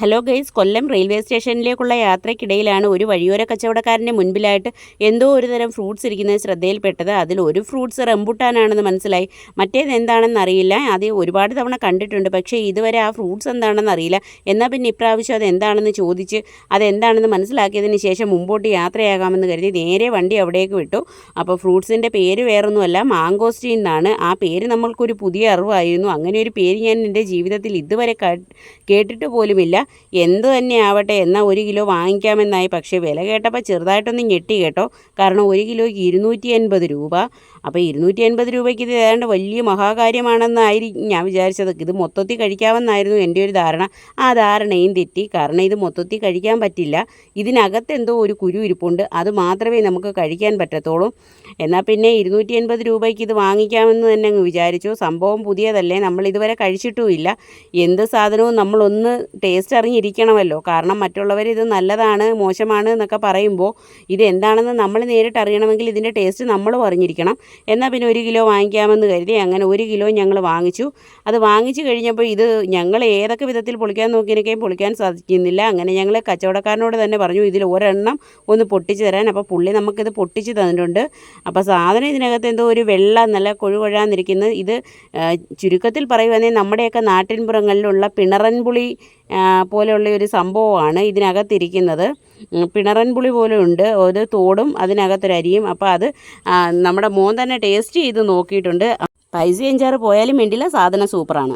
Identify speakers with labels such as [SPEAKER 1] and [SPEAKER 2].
[SPEAKER 1] Hello guys Kollam railway സ്റ്റേഷനിലേക്കുള്ള യാത്രയ്ക്കിടയിലാണ് ഒരു വഴിയോര കച്ചവടക്കാരന്റെ മുൻപിലായിട്ട് എന്തോ ഒരു തരം ഫ്രൂട്ട്സ് ഇരിക്കുന്നത് ശ്രദ്ധയിൽപ്പെട്ടത്. അതിൽ ഒരു ഫ്രൂട്ട്സ് റംബുട്ടാനാണെന്ന് മനസ്സിലായി. മറ്റേത് എന്താണെന്ന് അറിയില്ല. അത് ഒരുപാട് തവണ കണ്ടിട്ടുണ്ട്. പക്ഷേ ഇതുവരെ ആ ഫ്രൂട്ട്സ് എന്താണെന്ന് അറിയില്ല. എന്നാൽ പിന്നെ ഇപ്രാവശ്യം അത് എന്താണെന്ന് ചോദിച്ച് അതെന്താണെന്ന് മനസ്സിലാക്കിയതിന് ശേഷം മുമ്പോട്ട് യാത്രയാകാമെന്ന് കരുതി നേരെ വണ്ടി അവിടേക്ക് വിട്ടു. അപ്പോൾ ഫ്രൂട്ട്സിന്റെ പേര് വേറൊന്നുമല്ല മാങ്കോസ്റ്റീൻ എന്നാണ്. ആ പേര് നമ്മൾക്കൊരു പുതിയ അറിവായിരുന്നു. അങ്ങനെ ഒരു പേര് ഞാൻ എന്റെ ജീവിതത്തിൽ ഇതുവരെ കേട്ടിട്ട് പോലുമില്ല. എന്ത് തന്നെ ആവട്ടെ എന്നാൽ ഒരു കിലോ വാങ്ങിക്കാമെന്നായി. പക്ഷേ വില കേട്ടപ്പോൾ ചെറുതായിട്ടൊന്ന് ഞെട്ടി കേട്ടോ. കാരണം ഒരു കിലോയ്ക്ക് ഇരുന്നൂറ്റി അൻപത് രൂപ. അപ്പോൾ ഇരുന്നൂറ്റി അൻപത് രൂപയ്ക്ക് ഇത് ഏതാണ്ട് വലിയ മഹാകാര്യമാണെന്നായിരിക്കും ഞാൻ വിചാരിച്ചത്. ഇത് മൊത്തത്തിൽ കഴിക്കാമെന്നായിരുന്നു എന്റെ ഒരു ധാരണ. ആ ധാരണയും തെറ്റി. കാരണം ഇത് മൊത്തത്തിൽ കഴിക്കാൻ പറ്റില്ല. ഇതിനകത്ത് എന്തോ ഒരു കുരു ഇരിപ്പുണ്ട്. അത് മാത്രമേ നമുക്ക് കഴിക്കാൻ പറ്റത്തുള്ളൂ. എന്നാൽ പിന്നെ ഇരുന്നൂറ്റി അൻപത് രൂപയ്ക്ക് ഇത് വാങ്ങിക്കാമെന്ന് തന്നെ അങ്ങ് വിചാരിച്ചു. സംഭവം പുതിയതല്ലേ. നമ്മൾ ഇതുവരെ കഴിച്ചിട്ടുമില്ല. എന്ത് സാധനവും നമ്മളൊന്ന് ടേസ്റ്റ് അറിഞ്ഞിരിക്കണമല്ലോ കാരണം മറ്റുള്ളവർ ഇത് നല്ലതാണ് മോശമാണ് എന്നൊക്കെ പറയുമ്പോൾ ഇത് എന്താണെന്ന് നമ്മൾ നേരിട്ട് അറിയണമെങ്കിൽ ഇതിന്റെ ടേസ്റ്റ് നമ്മളും അറിഞ്ഞിരിക്കണം എന്നാൽ പിന്നെ ഒരു കിലോ വാങ്ങിക്കാമെന്ന് കരുതി അങ്ങനെ ഒരു കിലോ ഞങ്ങൾ വാങ്ങിച്ചു. അത് വാങ്ങിച്ചു കഴിഞ്ഞപ്പോൾ ഇത് ഞങ്ങൾ ഏതൊക്കെ വിധത്തിൽ പൊളിക്കാൻ നോക്കിയതിനൊക്കെയും പൊളിക്കാൻ സാധിക്കുന്നില്ല. അങ്ങനെ ഞങ്ങൾ കച്ചവടക്കാരനോട് തന്നെ പറഞ്ഞു ഇതിൽ ഒരെണ്ണം ഒന്ന് പൊട്ടിച്ച് തരാൻ. അപ്പോൾ പുള്ളി നമുക്കിത് പൊട്ടിച്ച് തന്നിട്ടുണ്ട്. അപ്പോൾ സാധനം ഇതിനകത്ത് എന്തോ ഒരു വെള്ള നല്ല കൊഴുകൊഴാന്നിരിക്കുന്നത് ഇത് ചുരുക്കത്തിൽ പറയുവാണെങ്കിൽ നമ്മുടെയൊക്കെ നാട്ടിൻപുറങ്ങളിലുള്ള പിണറൻപുളി പോലെയുള്ള ഒരു സംഭവമാണ് ഇതിനകത്തിരിക്കുന്നത്. പിണറൻ പുളി പോലെ ഉണ്ട്. ഒരു തോടും അതിനകത്തൊരരിയും അപ്പോൾ അത് നമ്മുടെ മോൻ തന്നെ ടേസ്റ്റ് ചെയ്ത് നോക്കിയിട്ടുണ്ട്. പൈസ അഞ്ചാറ് പോയാലും വേണ്ടില്ല. സാധനം സൂപ്പറാണ്.